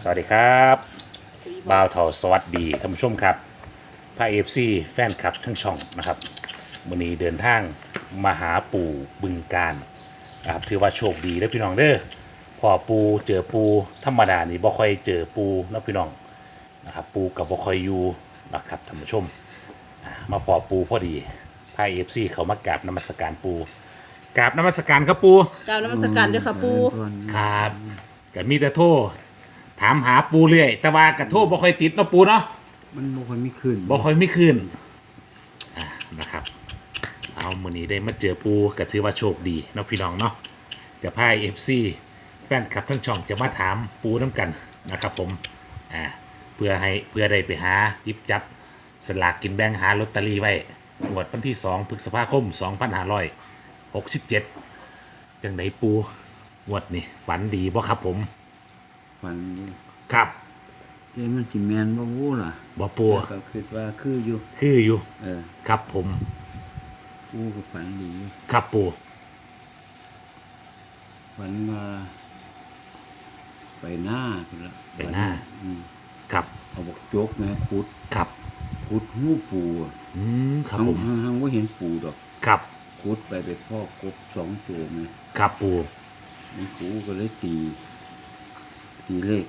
สวัสดีครับบ่าวเทาสวัสดีท่านผู้ชมครับพาเอฟซีแฟนคลับทั้งช่องนะครับวันนี้เดินทางมาหาปู่บึงการนะครับถือว่าโชคดีแล้วพี่น้องเด้อพอปูเจอปูธรรมดานี่บ่ค่อยเจอปูนะพี่น้องนะครับปูกับบ่ค่อยอยู่นะครับท่านผู้ชมอ่ามาพอปูพอดีพาเอฟซีเขามากราบนมัสการปูกราบนมัสการครับปูกรารนมัสการเจ้าค่ะปูครับก็มีแต่โทร ถามหาปูเรื่อยแต่ว่ากระโทรบ่ค่อยติดเนาะปูเนาะมันบ่ค่อยมีขึ้นบ่ค่อยไม่คืนอ่านะครับ เอามื้อนี้ได้มาเจอปูก็ถือว่าโชคดีเนาะพี่น้องเนาะจะพาย FC แฟนคลับทั้งช่องจะมาถามปูน้ำกันนะครับผมอ่าเพื่อให้เพื่อได้ไปหาหยิบจับสลากกินแบ่งหาลอตเตอรี่ไว้งวดวันที่2พฤษภาคม 2567 จังไดปูงวดนี่ฝันดีบ่ครับผม ฝันอยู่ครับเจ้มันสิแม่นบ่วู้ล่ะบ่ปูแต่ก็คิดว่าคืออยู่ คืออยู่ เออครับผมกูก็ฝันดีอยู่ครับปู ฝันมาไปหน้าพุ่นละไปหน้า อืมครับ เอาบอกโจกแม่ขุดครับ ขุดหูปูอะอืม ครับหังผมหังหังบ่เห็นปูดอกครับ ขุดไปไปพ่อกบสองตัวแม่ครับปูมันปูก็เลยตี ตีเลข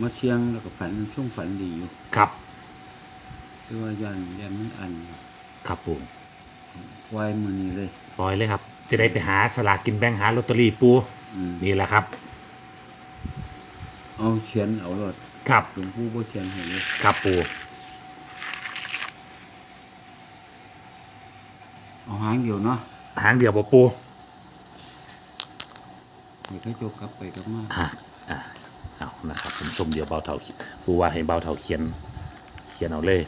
มาเชียงแล้วก็ฝันช่วงฝันดีอยู่ครับคือว่ายันยันมันอันครับปูไว้มือนี้เลย ปล่อยเลยครับ จะได้ไปหาสลากกินแบ่งหาลอตเตอรี่ปูอืม นี่แหละครับเอาเขียนเอารถครับหลวงปู่บ่เขียนให้เลยครับปูเอาหางเดียวเนาะหางเดียวบ่ปู เดี๋ยวเขาโจกกลับไปกลับมาอะอะเอานะครับผมชมเดียวเบาเท่าปูว่าให้เบาเท่าเขียน เขียนเอาเลย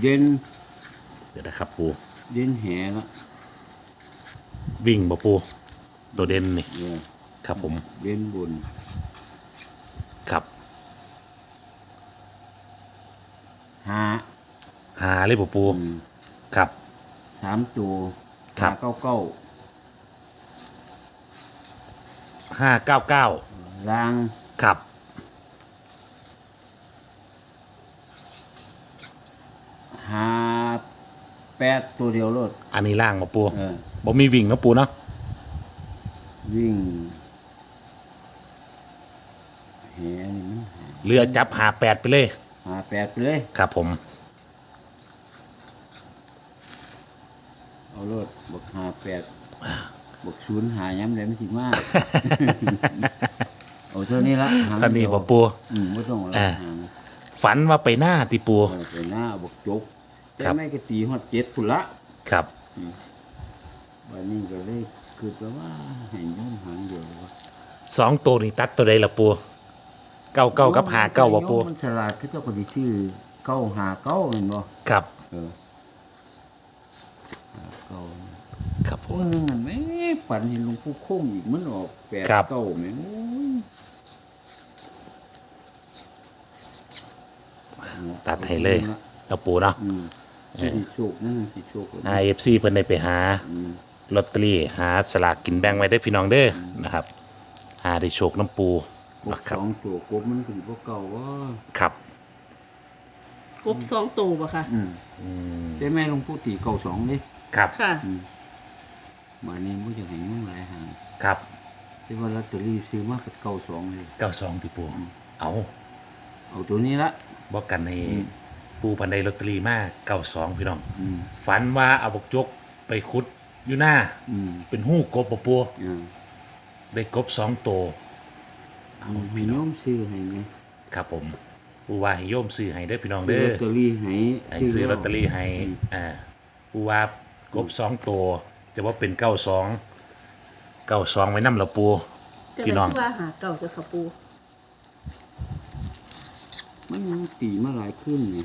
เด่นเดี๋ยวนะครับปูเด่นแหละวิ่งบ่ปูตัวเด่นนี่เออครับผมเด่นบนครับหาหาเลยบ่ปูอืมครับสามตัว ครับหาเก้าเก้าห้าเก้าเก้าลางครับ หาแปดตัวเดียวรถอันนี้ล่างบ่ปูเออ บ่มีวิ่งเนาะปูเนาะวิ่งแหนี่มันเรือจับหาแปดไปเลย หาแปดไปเลย ครับผม เอารถบวกหาแปดบวกศูนย์หาย้ำเลยไม่ถึงมากเอาเท่านี้ละหางตอนนี้เดียวบ่ปู อืมไม่ต้องเอาละอ่า หางฝันว่าไปหน้าติปู เอาไปหน้าบวกจกแต่ครับ ไม่ก็ตีหอดเจ็ดพุ่นละครับ วันนี้ก็เลยคือแปลว่าให้ย่อมหางเดียววะสองตัวนี่ตัดตัวใดละปูเก้าเก้ากับหาเก้าบ่ปู มันฉลาดเขาเจ้าก็สิชื่อเก้าหาเก้าเห็นบ่ครับ เออหา เก้าครับผพวมกนึงมันแม่ฝันเห็นหลวงปู่คงอีกมันออกแปดครับ เก้าแม่งโอ้ยตัดให้เลยตะปูเนาะอืมสิโชคนั่นสิโชคเอฟซีเพิ่นได้ไปหาอืมลอตเตอรี่หาสลากกินแบ่งไว้ได้อพี่น้องเด้อนะครับ หาได้โชคน้ำปูกบนะครับสองตัวกบมันคือพวกเก่าว่าครับกบสองตัวบ่ค่ะอืมแต่แม่หลวงปู่ตีเก่าสองเลย ครับ ค่ะมานี่มันจะเห็นมันหลายหางครับแต่ว่าลอตเตอรี่ซื้อมากกับเก่าสองเลย เก้าสองติปูเอาเอาตัวนี้ละ บอกกันในปูพันใดลอตเตอรี่มากเก้าสองพี่น้อง อืม ฝันว่าเอาบกจกไปคุดอยู่หน้า อืมเป็นหู้กบปะปูอ่าได้กบสองตัวมีน้องซื้อให้ไหมครับผมปูว่าให้โยมซื้อให้เด้อพี่น้องซื้อเด้ลออตเตอรี่ให้ให้ซื้อลอตเตอรี่ให้อ่าปูว่า กบสองตัวจะว่าเป็นเก้าสองเก้าสองไว้นำละปูจะพี่ได้น้องที่ว่าหาเก่าเจ้าค่ะปูมันยังตีมาหลายขึ้นนี่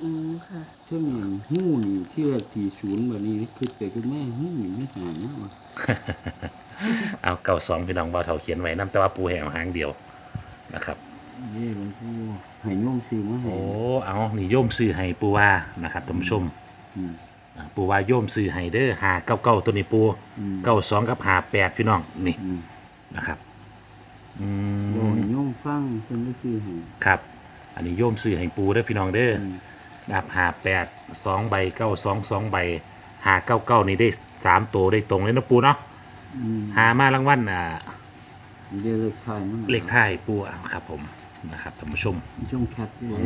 อืมค่ะเช่นอย่างหู้นี่ที่ว่าตีศูนย์แบบนี้คือไปคือแม่หู้นี่ไม่หานะวะเอาเก้าสองพี่น้องเบาเท่าเขียนไว้นํแต่ว่าปูแหวหางเดียวนะครับนี่หลวงปู่ให้น้องซื้อมาให้โอ้เอานี่โยมซื้อให้ปูว่านะครับท่านผู้ชม อืม อ่าปูว่าโยมซื้อให้เด้อหาเก้าเก้าตัวนี้ปูเก้าสองกับหาแปดพี่น้องนี่นะครับอืมโอ้ยโยมฟังเพิ่นได้ซื้อให้ครับ อันนี้โยมซื้อให้ปูเด้อพี่น้องเด้ออนะครับหาแปดสองใบเก้าสองสองใบหาเก้าเก้านี่ได้สามตัวได้ตรงเลยนะปูเนาะหามารางวัลอ่าเดี๋ยวเลขท้ายมันเลขท้ายปูอะครับผมนะครับท่านผู้ชม ช่วงแคปเลย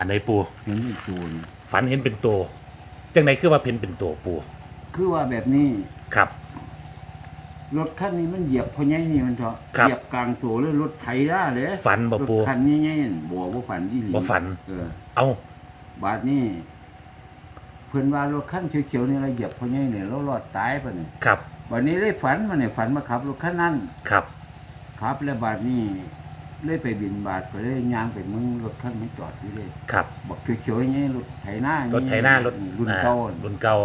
อันไหนปูเห็นเป็นตัวนี่ฝันเห็นเป็นตัวจังไหนคือว่าเพ็นเป็นตัวปูคือว่าแบบนี้ครับ รถคันนี้มันเหยียบพอใหญ่นี่มันเถอะครับ เหยียบกลางตัวเลยรถไถได้เลยฝันบ่ปูรถคันใหญ่ๆนั่นบ่บ่ฝันอีหลีบ่ฝัน เออ เอาบาดนี้เพิ่นว่ารถคันเขียวๆนี่ละเหยียบพอใหญ่เนี่ยแล้วรอดตายปะเนี่ยครับวันนี้เลยฝันมาเนี่ยฝันมาขับรถคันนั้นครับขับแล้วบาดนี้ เลยไปบินบาทก็เลยย่างไปมึงรถคันไม่จอดอยู่เลยครับบอกเขียวๆอย่างนี้รถไถหน้ารถไถหน้ารถรุ่นอ่เก่ารุ่นเก่า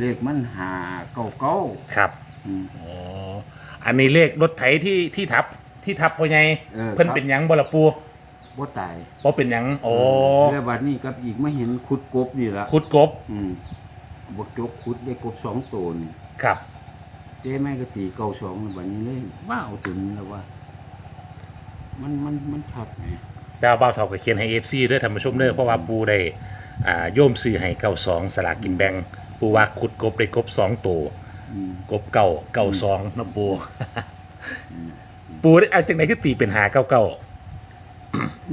เลขมันหาเก่าเก่าครับๆอืมอ๋ออันนี้เลขรถไถที่ที่ทับที่ทับพ่อใหญ่เออเพิ่นครับเป็นหยังบ่ละปูบ่ตายบ่เป็นหยังโอ้แล้วบัดนี้กับอีกไม่เห็นขุดกบนี่ละขุดกบ อืมบกจกขุดได้กบสองตัวนี่ครับเจ๊แม่ก็ตีเก่าสองบัดนี้เลยว้าวถึงแล้วว่า มันมันมันชัดไงแต่ว่าเบาเท่าก็เขียนให้ FC ด้วยท่านผู้ชมเด้อเพราะว่าปูได้อ่าโยมซื้อให้เก้าสองสลากกินแบ่งปูว่าขุดกบได้กบสองตัวอืมกบเก่าเก่าสองนะปู ปูได้เอาจังไหนคือตีเป็นหาเก้าเก้า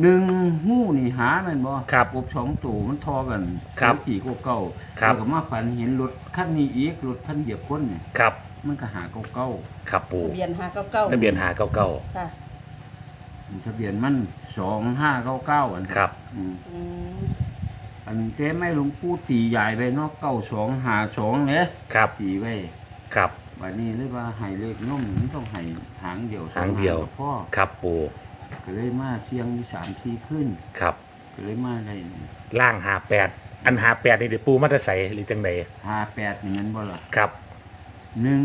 หนึ่งหู้นี่หาแม่นบ่ครับกบสองตัวมันทอกันครับตีกบเก่าครับ แล้วก็มาฝันเห็นรถคันนี้อีกรถคันเหยียบคนเนี่ยครับ มันก็หาเก่าเก่าครับปูทะเบียนห้าเก้าเก้าทะเบียนหาเก้าเก้าค่ะ ทะเบียนมันสองห้าเก้าเก้าอันครับ อืมอืมอันเจ๊ไม่หลวงปู่ตีใหญ่ไปเนาะเก้าสองหาสองเนี่ยครับ ตีไว้ครับ วันนี้เลยว่าให้เลขน้มมันต้องให้หางเดียวสอหางเดียว กับพ่อครับปูก็เลยมาเชียงอยู่สามทีขึ้น ครับ ก็เลยมาได้ล่างหาแปดอันหาแปดนี่เดี๋ยวปูมาจะใส่หรือจังใดห้าแปดอย่างนั้นบ่ล่ะครับหนึ่ง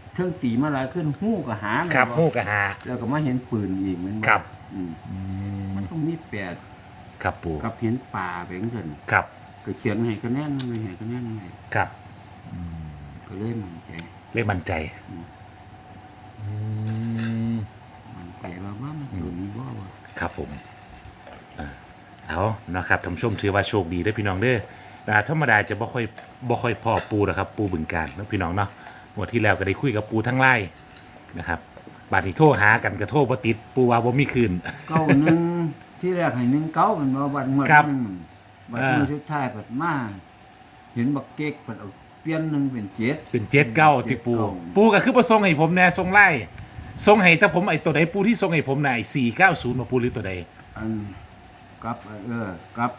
เค รื่องตีมาหลายขึ้นหู้ก็หาแม่นครับบ่หูกะหา แล้วก็มาเห็นปืนอีกแมันครับอืมมันต้องมีแปดครับปูกับเห็นป่าแบงกันครับก็เขียนให้คะแนนไม่ให้คะแนนให้ครับก็เลยมันใจ เลขมั่นใจอืม อืมมันไปว่าว่ามันอยู่นี่ว่าว่าครับผมอ่าเอานะครับท่านผู้ชมถือว่าโชคดีเด้อพี่น้องเด้ออ่าธรรมดาจะบ่ค่อยบ่ค่อยพอปูนะครับ ปูบึงการเนาะพี่น้องเนาะ งวดที่แล้วก็ได้คุยกับปูทั้งไล่นะครับ บาดนี้โทรหากันก็โทรบ่ติดปูว่าบ่มีคืน เก้าหนึ่งที่แรกให้หนึ่งเก้ามันว่าวันเมื่อครับหนึ่งบัดอ่าเมื่อสุดท้ายปัดมาเห็นบักเก๊กปัดเอาเปลี่ยนหนึ่งเป็นเจ็ดเป็นเจ็ดเก้าติปู ปูก็คือประสงค์ให้ผมแน่ทรงไล่ทรงให้แต่ผมไอ้ตัวใดปูที่ทรงให้ผมน่ะไอ้สี่เก้าศูนย์มาปูหรือตัวใดอันกับเออกับ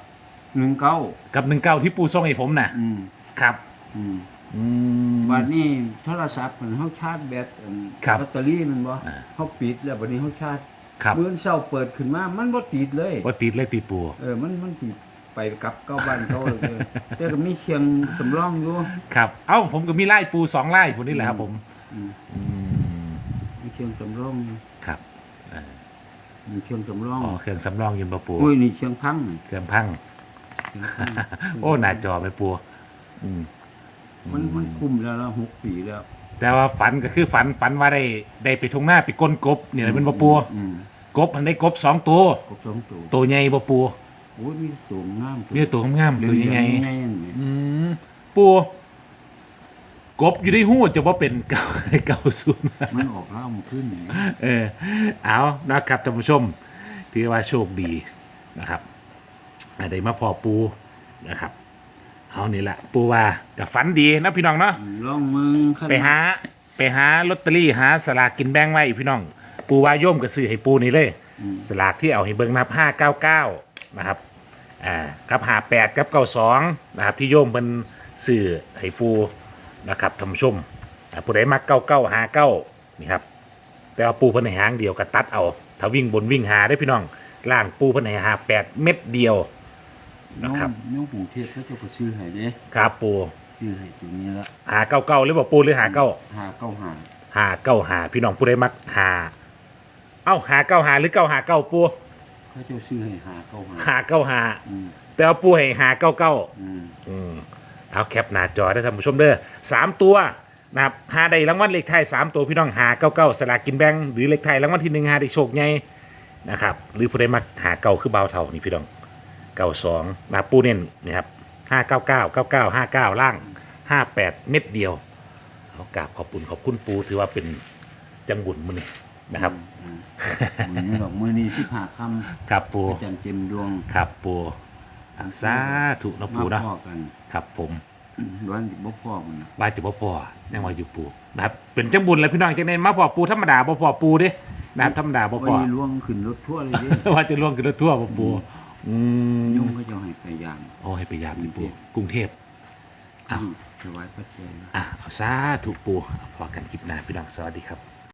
หนึ่งเก้ากับหนึ่งเก้าที่ปูทรงให้ผมน่ะอืมครับ อืม อืม บัดนี้โทรศัพท์มันเขาชาร์จแบตอันครับแบตเตอรี่มันบ่อ่าเขาปิดแล้วบัดนี้เขาชาร์จครับเมื่อเช้าเปิดขึ้นมา มันบ่ติดเลย ว่าติดเลยติปู เออ มันมันติดไปกลับเก้าบ้านเก้าเลยเออแต่ก็มีเคียงสำรองอยู่ครับ เอ้าผมก็มีไล่ปูสองไล่ผมนี่แหละครับผมอืมอืมมีเคียงสำรองอยู่ครับมีเคียงสำรองอ๋อเครื่องสำรองยืนปะปูโอ้ยนี่เคียงพังเครื่องพังเคียงพัง โอ้หน้าจอไปปูอืม มันมันคุ้มแล้วละหกปีแล้ว แต่ว่าฝันก็คือฝันฝันว่าได้ได้ไปทงหน้าไปก้นกบเนี่ยเป็นปะปูอืมกบมันได้กบสองตัวกบสองตัวตัวใหญ่ปะปูโอ้ยมีตัวงามมีแต่ตัวงามๆตัวใหญ่ใหญ่ๆอืมปูกบอยู่ในหูจะว่าเป็นเก่าเก่าศูนย์มันออกเล่ามาขึ้นนี่เออเอานะครับท่านผู้ชมถือว่าโชคดีนะครับได้มาพอปูนะครับ เอานี่แหละปูว่ากับฝันดีนะพี่น้องเนาะลองมึงขั้นไปหาไปหาลอตเตอรี่หาสลากกินแบ่งไว้พี่น้อง ปูว่าโย่มกับซื้อให้ปูนี่เลยสลากที่เอาให้เบิ่งนับห้าเก้าเก้านะครับอ่ากับหาแปดกับเก้าสองนะครับที่โย่มเป็นซื้อให้ปูนะครับท่านผู้ชมอ่าผู้ใดมักเก้าเก้าหาเก้านี่ครับแต่ว่าปูเพิ่นให้หางเดียวก็ตัดเอา ถ้าวิ่งบนวิ่งหาได้พี่น้องล่างปูเพิ่นให้หาแปดเม็ดเดียว นะครับน้องกรุงเทพเขาจะไปซื้อให้เด้ครับปูซื้อให้ตัวนี้ละหาเก้าเก้าหรือว่าปูหรือหาเก้าหาเก้าหาหาเก้าหาพี่น้องผู้ใดมักหาเอ้าหาเก้าหาหรือเก้าหาเก้าปูเขาจะซื้อให้หาเก้าหาหาเก้าหาอืมแต่ว่าปูให้หาเก้าเก้า อืมอืมเอาแคปหน้าจอได้ท่านผู้ชมเด้อสามตัวนะครับหาได้รางวัลเลขไทายสามตัวพี่น้องหาเก้าเก้าสลากกินแบ่งหรือเลขไทายรางวัลที่หนึ่งหาได้โชคใหญ่นะครับหรือผู้ใดมักหาเก้าคือเบาเท่านี่พี่น้อง เก้าสองนะครับปูเน้นนี่ครับห้าเก้าเก้าเก้าเก้าห้าเก้าล่างห้าแปดเม็ดเดียวเอากราบขอบคุณขอบคุณปูถือว่าเป็นจังบุญมือนี่นะครับมือนี้ดอกมือนี้สิบห้าคครับปูำอาจารย์เต็มดวงครับปูอะสาธุนะมาปูเนาะพ่อกันครับผมร้อนบ่พ่อมันว่าจะบ่พอยังว่าอยู่ปูนะครับเป็นจังบุญเลยพี่น้องจังได๋มาพอปูธรรมดาบ่พอปูเด้นะครับธรรมดาบ่พวัอนนี้ล่วงขึ้นรถทั่วร์เลยเดิว่าจะล่วงขึ้นรถทั่วบ่ปู อืมยุ่งก็จะให้ไปยามโอ้ให้ไปยามนี่ปูกรุงเทพ อ้าว ถวายพระเจ้า อะเอาสาธุปูพอกันคลิปหน้าพี่น้องสวัสดีครับ